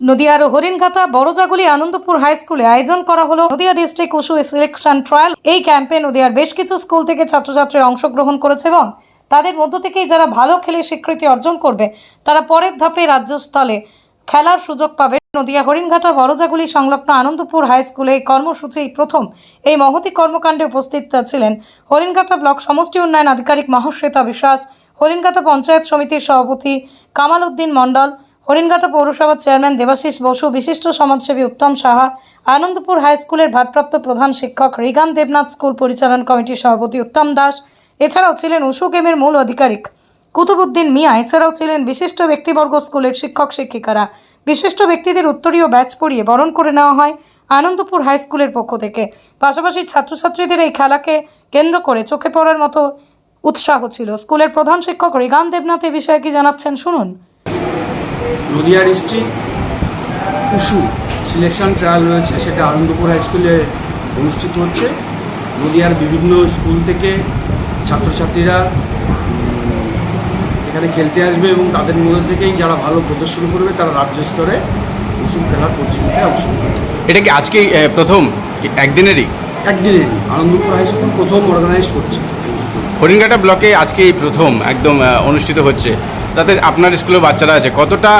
নদিয়ার হরিণঘাটা বড়জাগুলি আনন্দপুর হাই স্কুলে আয়োজন করা হলো। Nadia district wushu selection trial. এই ক্যাম্পে নদিয়ার বেশ কিছু স্কুল থেকে ছাত্রছাত্রী অংশগ্রহণ করেছে এবং তাদের মধ্য থেকেই যারা ভালো খেলে স্বীকৃতি অর্জন করবে, তারা পরের ধাপে রাজ্যস্থলে খেলার সুযোগ পাবে। নদিয়া হরিণঘাটা বড়জাগুলি সংলগ্ন আনন্দপুর হাই স্কুলে এই কর্মসূচি প্রথম। এই মহতি কর্মকাণ্ডে উপস্থিত ছিলেন হরিণঘাটা ব্লক সমষ্টি উন্নয়ন আধিকারিক মহাশ্বেতা বিশ্বাস, হরিণঘাটা পঞ্চায়েত সমিতির সভাপতি কামাল উদ্দিন মণ্ডল হরিণঘাটা পৌরসভার চেয়ারম্যান দেবাশিস বসু, বিশিষ্ট সমাজসেবী উত্তম সাহা, আনন্দপুর হাই স্কুলের ভারপ্রাপ্ত প্রধান শিক্ষক রিগান দেবনাথ স্কুল পরিচালন কমিটির সভাপতি উত্তম দাস, এছাড়াও ছিলেন উশু গেমের মূল আধিকারিক কুতুবুদ্দিন মিয়া, এছাড়াও ছিলেন বিশিষ্ট ব্যক্তিবর্গ স্কুলের শিক্ষক শিক্ষিকারা। বিশিষ্ট ব্যক্তিদের উত্তরীয় ব্যাচ পরিয়ে বরণ করে নেওয়া হয় আনন্দপুর হাই স্কুলের পক্ষ থেকে। পাশাপাশি ছাত্রছাত্রীদের এই খেলাকে কেন্দ্র করে চোখে পড়ার মতো উৎসাহ ছিল। স্কুলের প্রধান শিক্ষক রিগান দেবনাথ এ বিষয়ে কি জানাচ্ছেন শুনুন। Nadia district wushu selection trial রয়েছে সেটা আনন্দপুর হাই স্কুলে অনুষ্ঠিত হচ্ছে। নদিয়ার বিভিন্ন স্কুল থেকে ছাত্রছাত্রীরা এখানে খেলতে আসবে এবং তাদের মধ্যে থেকেই যারা ভালো প্রদর্শন করবে তারা রাজ্য স্তরে উশু খেলার প্রতিযোগিতায় অংশগ্রহণ করবে। এটা কি আজকেই প্রথম? একদিনেরই? একদিনেরই। আনন্দপুর হাই স্কুল প্রথম অর্গানাইজ করছে। হরিণঘাটা ব্লকে আজকে প্রথম একদম অনুষ্ঠিত হচ্ছে। তাতে আপনার স্কুলের বাচ্চারা আছে। কতটা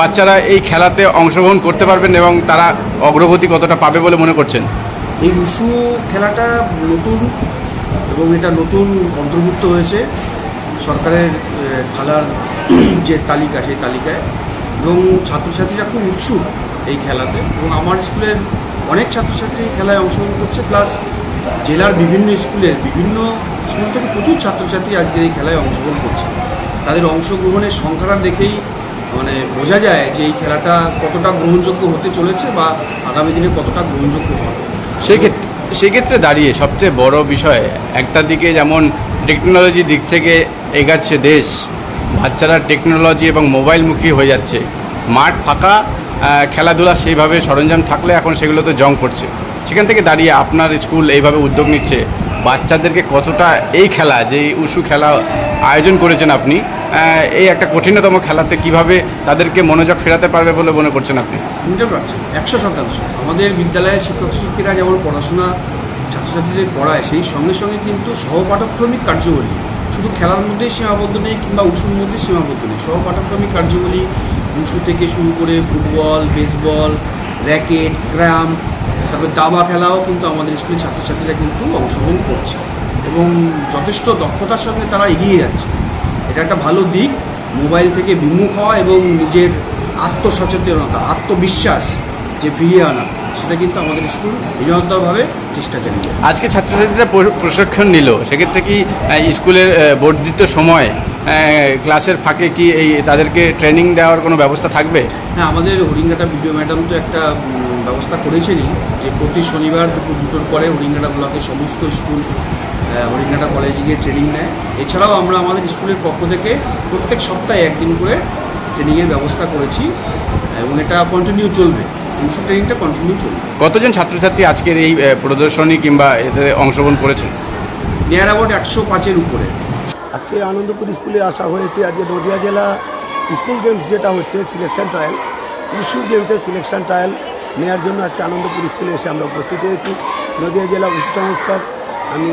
বাচ্চারা এই খেলাতে অংশগ্রহণ করতে পারবেন এবং তারা অগ্রগতি কতটা পাবে বলে মনে করছেন? এই উশু খেলাটা নতুন এবং এটা নতুন অন্তর্ভুক্ত হয়েছে সরকারের খেলার যে তালিকা, সেই তালিকায়। এবং ছাত্রছাত্রীরা খুব উৎসুক এই খেলাতে এবং আমার স্কুলের অনেক ছাত্রছাত্রী এই খেলায় অংশগ্রহণ করছে। প্লাস জেলার বিভিন্ন স্কুলের বিভিন্ন স্কুল থেকে প্রচুর ছাত্রছাত্রী আজকে এই খেলায় অংশগ্রহণ করছে। তাদের অংশগ্রহণের সংখ্যাটা দেখেই মানে বোঝা যায় যে এই খেলাটা কতটা গ্রহণযোগ্য হতে চলেছে বা আগামী দিনে কতটা গ্রহণযোগ্য হবে। সেক্ষেত্রে সেক্ষেত্রে দাঁড়িয়ে সবচেয়ে বড় বিষয়, একটা দিকে যেমন টেকনোলজি দিক থেকে এগাচ্ছে দেশ, বাচ্চারা টেকনোলজি এবং মোবাইলমুখী হয়ে যাচ্ছে। মাঠ ফাঁকা খেলাধুলা সেইভাবে সরঞ্জাম থাকলে এখন সেগুলো তো জং করছে সেখান থেকে দাঁড়িয়ে আপনার স্কুল এইভাবে উদ্যোগ নিচ্ছে বাচ্চাদেরকে কতটা এই খেলা, যে উশু খেলা আয়োজন করেছেন আপনি এই একটা কঠিনতম খেলাতে কীভাবে তাদেরকে মনোযোগ ফেরাতে পারবে বলে মনে করছেন আপনি? বুঝতে পারছেন একশো শতাংশ। আমাদের বিদ্যালয়ের শিক্ষক শিক্ষিকা যেমন পড়াশোনা ছাত্রছাত্রীদের পড়ায়, সেই সঙ্গে সঙ্গে কিন্তু সহপাঠক্রমিক কার্যবলী। শুধু খেলার মধ্যেই সীমাবদ্ধ নেই কিংবা উষুর মধ্যে সীমাবদ্ধ নেই। সহপাঠক্রমিক কার্যবলী উষু থেকে শুরু করে ফুটবল, বেসবল, র্যাকেট ক্র্যাম তারপরে দাবা খেলাও কিন্তু আমাদের স্কুলের ছাত্রছাত্রীরা কিন্তু অংশগ্রহণ করছে। এবং যথেষ্ট দক্ষতার সঙ্গে তারা এগিয়ে যাচ্ছে। এটা একটা ভালো দিক। মোবাইল থেকে বিমুখ হওয়া এবং নিজের আত্মসচেতনতা আত্মবিশ্বাস যে ফিরিয়ে আনা সেটা কিন্তু আমাদের স্কুল নিরন্তরভাবে চেষ্টা চালিয়ে আজকে ছাত্রছাত্রীরা প্রশিক্ষণ নিল। সেক্ষেত্রে কি স্কুলের বর্ধিত সময় ক্লাসের ফাঁকে কি এই তাদেরকে ট্রেনিং দেওয়ার কোনো ব্যবস্থা থাকবে? হ্যাঁ আমাদের হরিঙ্গাটা বিডিও ম্যাডাম তো একটা ব্যবস্থা করেছেনই যে প্রতি শনিবার দুপুর দুটোর পরে হরিঙ্গাটা ব্লকের সমস্ত স্কুল হরিঙ্গাটা কলেজে গিয়ে ট্রেনিং নেয়। এছাড়াও আমরা আমাদের স্কুলের পক্ষ থেকে প্রত্যেক সপ্তাহে একদিন করে ট্রেনিংয়ের ব্যবস্থা করেছি এবং এটা কন্টিনিউ চলবে। অংশ ট্রেনিংটা কন্টিনিউ চলবে। কতজন ছাত্রছাত্রী আজকের এই প্রদর্শনী কিংবা এতে অংশগ্রহণ করেছেন? নিয়ার অ্যাবাউট একশো পাঁচের উপরে। আজকে আনন্দপুর স্কুলে আসা হয়েছে আজকে নদিয়া জেলা স্কুল গেমস যেটা হচ্ছে সিলেকশন ট্রায়াল উশু গেমসের সিলেকশন ট্রায়াল নেওয়ার জন্য আজকে আনন্দপুর স্কুলে এসে আমরা উপস্থিত হয়েছি। নদিয়া জেলা উশু সংস্থার আমি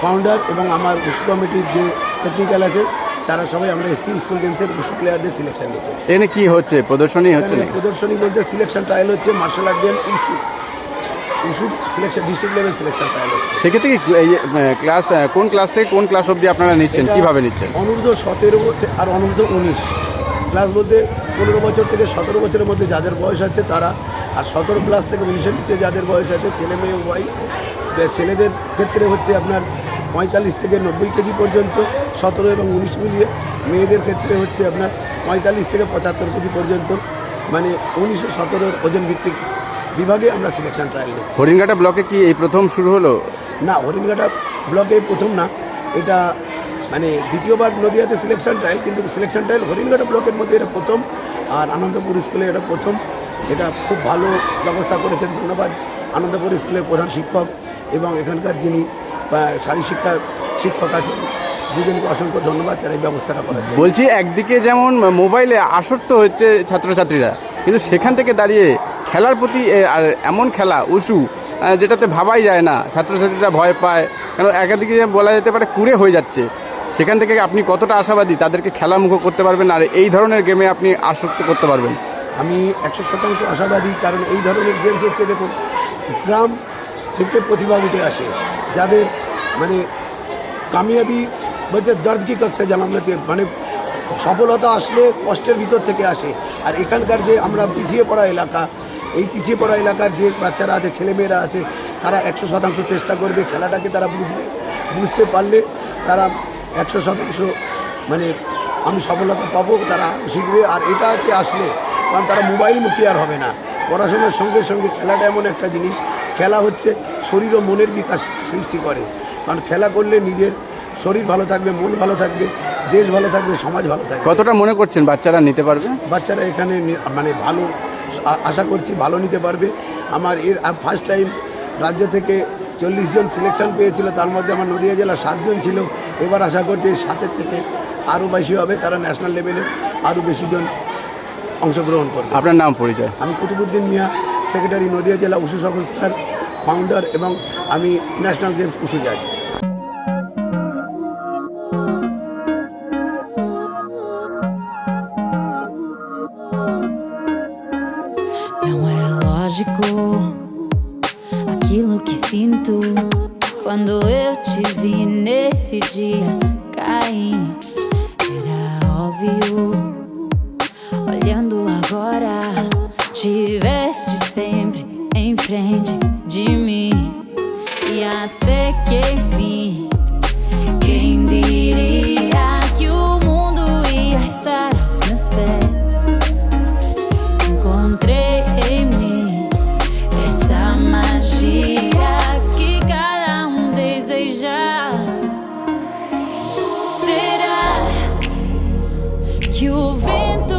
ফাউন্ডার এবং আমার উশু কমিটির যে টেকনিক্যাল আছে তারা সবাই আমরা এসেছি স্কুল গেমসের উশু প্লেয়ারদের সিলেকশন নিতে। এখানে কি হচ্ছে? প্রদর্শনী হচ্ছে প্রদর্শনী বলতে সিলেকশন ট্রায়াল হচ্ছে martial art game wushu wushu selection district level selection trial হচ্ছে। সেক্ষেত্রে ক্লাস কোন ক্লাস থেকে কোন ক্লাস অবধি আপনারা নিচ্ছেন? কীভাবে নিচ্ছেন? অনূর্ধ্ব সতেরো আর অনূর্ধ্ব উনিশ। ক্লাস বলতে পনেরো বছর থেকে সতেরো বছরের মধ্যে যাদের বয়স আছে তারা আর সতেরো ক্লাস থেকে উনিশের নিচে যাদের বয়স আছে ছেলে মেয়ে উভয়। ছেলেদের ক্ষেত্রে হচ্ছে আপনার পঁয়তাল্লিশ থেকে নব্বই কেজি পর্যন্ত সতেরো এবং উনিশ মিলিয়ে। মেয়েদের ক্ষেত্রে হচ্ছে আপনার পঁয়তাল্লিশ থেকে পঁচাত্তর কেজি পর্যন্ত মানে উনিশশো সতেরোর ওজন ভিত্তিক বিভাগে আমরা সিলেকশন ট্রায়াল নিচ্ছি। হরিণঘাটা ব্লকে কি এই প্রথম শুরু হলো? না হরিণঘাটা ব্লকে প্রথম না। এটা মানে দ্বিতীয়বার নদীয়াতে সিলেকশন ট্রায়াল কিন্তু সিলেকশন ট্রায়াল হরিণঘাটা ব্লকের মধ্যে এটা প্রথম আর আনন্দপুর স্কুলে এটা প্রথম। এটা খুব ভালো ব্যবস্থা করেছেন। ধন্যবাদ। আনন্দপুর স্কুলের প্রধান শিক্ষক এবং এখানকার যিনি শারীর শিক্ষার শিক্ষক আছেন, দুজনকে অসংখ্য ধন্যবাদ তার এই ব্যবস্থাটা করার বলছি, একদিকে যেমন মোবাইলে আসক্ত হচ্ছে ছাত্রছাত্রীরা, কিন্তু সেখান থেকে দাঁড়িয়ে খেলার প্রতি এমন খেলা, উঁচু যেটাতে ভাবাই যায় না, ছাত্রছাত্রীরা ভয় পায়, কেন একাধিকে বলা যেতে পারে কুড়ে হয়ে যাচ্ছে। সেখান থেকে আপনি কতটা আশাবাদী তাদেরকে খেলামুখ করতে পারবেন, আর এই ধরনের গেমে আপনি আসক্ত করতে পারবেন? আমি একশো শতাংশ আশাবাদী, কারণ এই ধরনের গেমস হচ্ছে, দেখুন, গ্রাম থেকে প্রতিভা উঠে আসে। যাদের মানে কামিয়াবি বলছে, দর্দ কি করছে জানামতে মানে সফলতা আসলে কষ্টের ভিতর থেকে আসে। আর এখানকার যে আমরা পিছিয়ে পড়া এলাকা, এই পিছিয়ে পড়া এলাকার যে বাচ্চারা আছে, ছেলেমেয়েরা আছে, তারা একশো শতাংশ চেষ্টা করবে, খেলাটাকে তারা বুঝবে, বুঝতে পারলে তারা একশো শতাংশ মানে আমি সফলতা পাবো, তারা শিখবে। আর এটাকে আসলে কারণ তারা মোবাইল মুখী আর হবে না। পড়াশোনার সঙ্গে সঙ্গে খেলাটা এমন একটা জিনিস খেলা হচ্ছে শরীর ও মনের বিকাশ সৃষ্টি করে। কারণ খেলা করলে নিজের শরীর ভালো থাকবে মন ভালো থাকবে দেশ ভালো থাকবে সমাজ ভালো থাকবে। কতটা মনে করছেন বাচ্চারা নিতে পারবে? বাচ্চারা এখানে মানে ভালো আশা করছি ভালো নিতে পারবে। আমার এর ফার্স্ট টাইম রাজ্য থেকে চল্লিশ জন সিলেকশন পেয়েছিল তার মধ্যে আমার নদিয়া জেলা সাতজন ছিল। এবার আশা করছি সাতের থেকে আরও বেশি হবে তারা ন্যাশনাল লেভেলে আরও বেশি জন অংশগ্রহণ করবে। আপনার নাম পরিচয়? আমি কুতুবুদ্দিন মিয়া সেক্রেটারি নদিয়া জেলা উশু সংস্থার ফাউন্ডার এবং আমি ন্যাশনাল গেমস উশু জাজ। Não